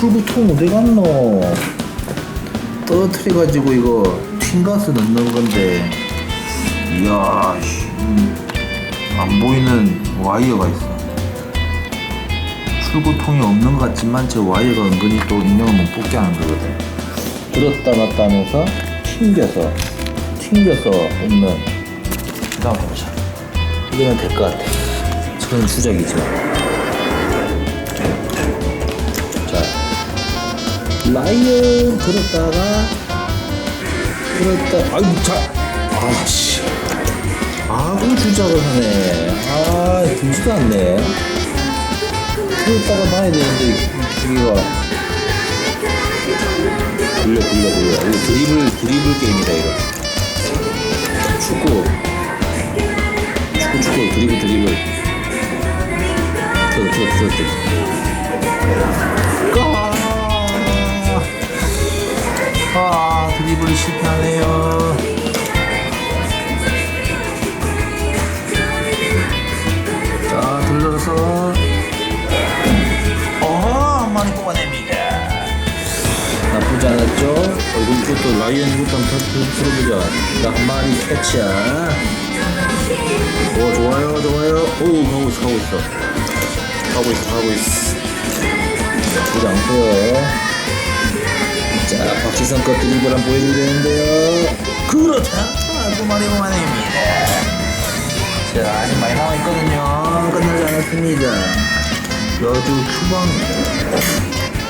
출구통 어디 갔노? 떨어뜨려가지고 이거 튕가스 넣는 건데. 이야 씨, 음, 안 보이는 와이어가 있어. 출구통이 없는 것 같지만 저 와이어가 은근히 또 인형을 못 뽑게 하는 거거든. 들었다 놨다 하면서 튕겨서 튕겨서 없는 그 다음 보자. 이러면 될 것 같아. 저는 주작이죠 라이언 들었다가 들었다. 아이고 자. 아씨. 아구 주작을 하네. 아 들지도 않네. 들었다가 봐야 되는데 기기가. 굴려 굴려 굴려. 이거 드리블 드리블 게임이다 이거. 축구. 축구 축구. 드리블 드리블. 들어 실패하네요. 자 들러서. 어한 마리 뽑아냅니다. 나쁘지 않았죠? 어, 이거 이것도 라이언 이것도 한번 들- 들어보자. 나한 마리 캐치야. 오 좋아요 좋아요. 오 가고 있어 가고 있어. 가고 있어 가고 있어. 나쁘지 않고요 자, 박지성 것 드리블 한번 보여줘야 되는데요. 그렇다. 두 마리 오 만입니다. 자, 아직 많이 남아있거든요. 끝나지 않았습니다. 여주 추방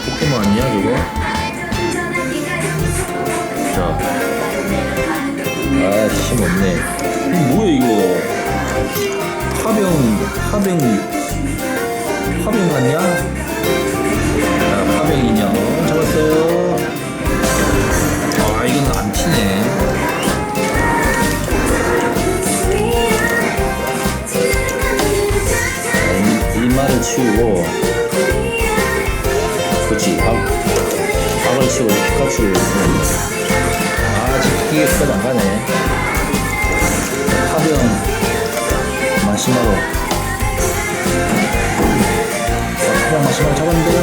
포켓몬 아니야, 저거? 자. 아, 힘 없네. 이거 뭐야, 이거? 파병, 파병, 파병? 자, 치우고 그렇지 박, 박을 치우고 피카츄를 아 아직 이게 끝안 가네. 파병 마시마로. 자 파병 마시마로 잡았는데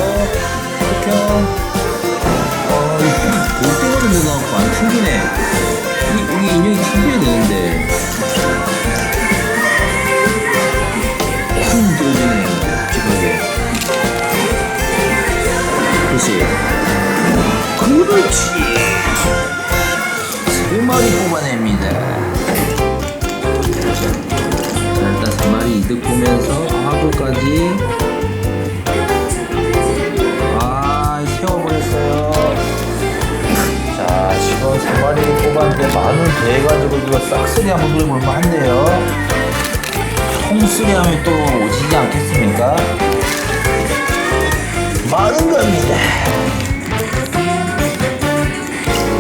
그렇지. 그렇지. 세 마리 뽑아냅니다. 자, 일단 세 마리 이득 보면서 하구까지. 아, 세워버렸어요. 자, 지금 세 마리 뽑았는데 만원 더해가지고 이거 싹쓸이 한번 노려볼만 한데요. 통쓰리 하면 또 오지지 않겠습니까? 갑니다.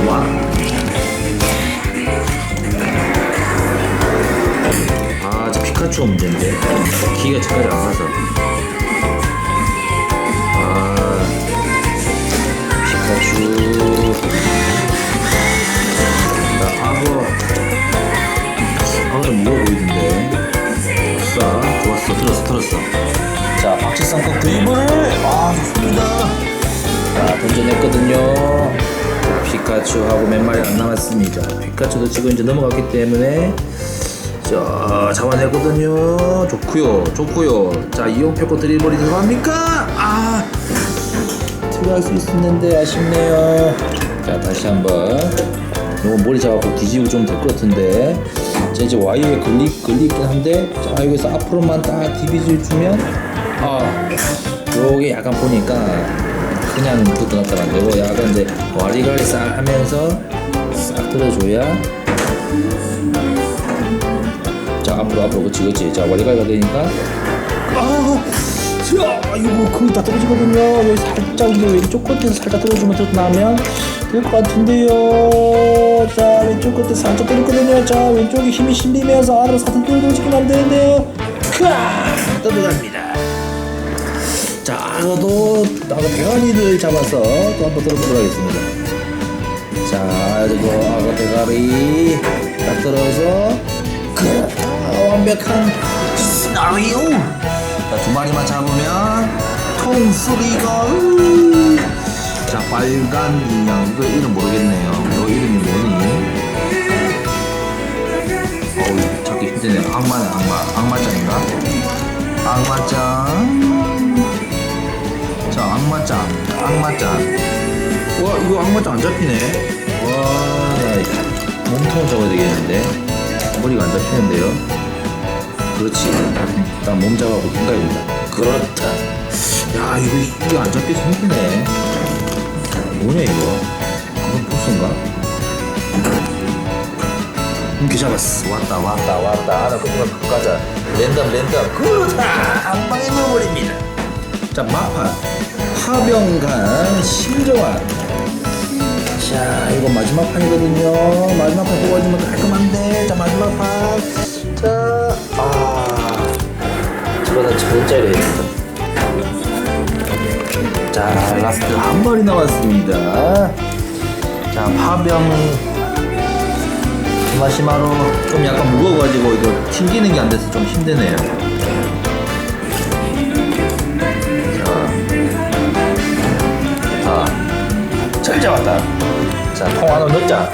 와. 아, 저 피카츄가 문제인데. 기가 제까지 안 가서. 아, 피카츄. 나 악어 악어 좀 무거워 보이던데 아싸 좋았어 들었어 들었어 자 박지성 거 드리블을 아자 던져냈거든요. 피카츄하고 몇 마리 안 남았습니다. 피카츄도 지금 이제 넘어갔기 때문에 자 잡아냈거든요. 좋구요 좋구요. 자 이용표 거 드리블이 들어갑니까? 아 들어갈 수 있었는데 아쉽네요. 자 다시 한번. 이거 머리 잡아갖고 뒤집어 좀 될 것 같은데. 자 이제 와이어에 걸리, 걸리긴 한데 자 여기서 앞으로만 딱 디비즈 주면 아 요게 약간 보니까 그냥 그것도 나타안 되고 약간 이제 와리가리 싹 하면서 싹 들어줘야 자 앞으로 앞으로 그치 그치 자 와리가리가 되니까 아 자, 이거 거의 다 떨어지거든요. 여기 살짝 이제 왼쪽 끝에서 살짝 떨어지면 더 나면 될 것 같은데요. 자, 왼쪽 끝에 살짝 떨어졌거든요. 자, 왼쪽에 힘이 실리면서 아래로 살짝 떨어지긴 안 되는데요. 크아! 떨어갑니다. 자, 악어도 악어 대가리를 잡아서 또 한번 떨어보도록 하겠습니다. 자, 그리고 악어 대가리 딱 떨어서 그렇다. 완벽한 시나리오. 자, 두 마리만 잡으면 통수리가 자 빨간 인형 이거 이름 모르겠네요 너 이름이 뭐니? 어우 찾기 힘드네 악마네 악마 악마짱인가? 악마짱 자 악마짱. 악마짱. 와 이거 악마짱 안 잡히네. 와. 몸통 잡아야 되겠는데. 머리가 안 잡히는데요? 그렇지. 일단 몸 잡아볼 생각입니다. 그렇다. 야 이거 이게 안 잡혀서 힘드네. 뭐냐 이거? 그건 보스인가? 이렇게 잡았어. 왔다 왔다 왔다. 하나 그만 가자. 랜덤 랜덤. 그렇다! 한 방에 넣어버립니다. 자마 파 하병간 신정환. 자 이거 마지막 판이거든요. 마지막 판 뽑아주면 깔끔한데. 자 마지막 판자아. 저거는 천짜리 자 라스트 한 마리 남았습니다. 자 파병. 마시마로. 좀 약간 무거워가지고 이거 튕기는 게 안 돼서 좀 힘드네요 자통 하나 넣자.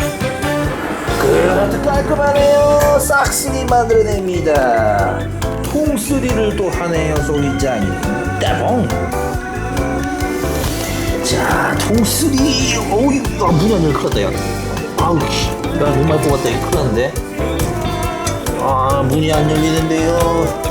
그렇게 깔끔하네요. 싹쓸이 만들어냅니다. 통쓰리를 또 하네요 소리짱이. 따봉. 자 통쓰리. 어우 이거 문이 안 열렸다 야 아우 씨, 나 많이 뽑았다. 큰일 났는데. 아 문이 안 열리는데요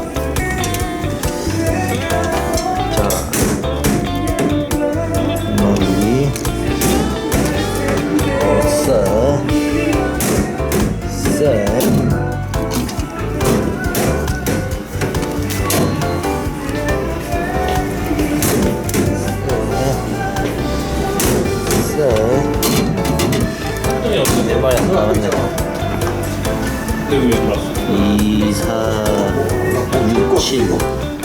왜 들어왔어? 2, 4, 6, 7.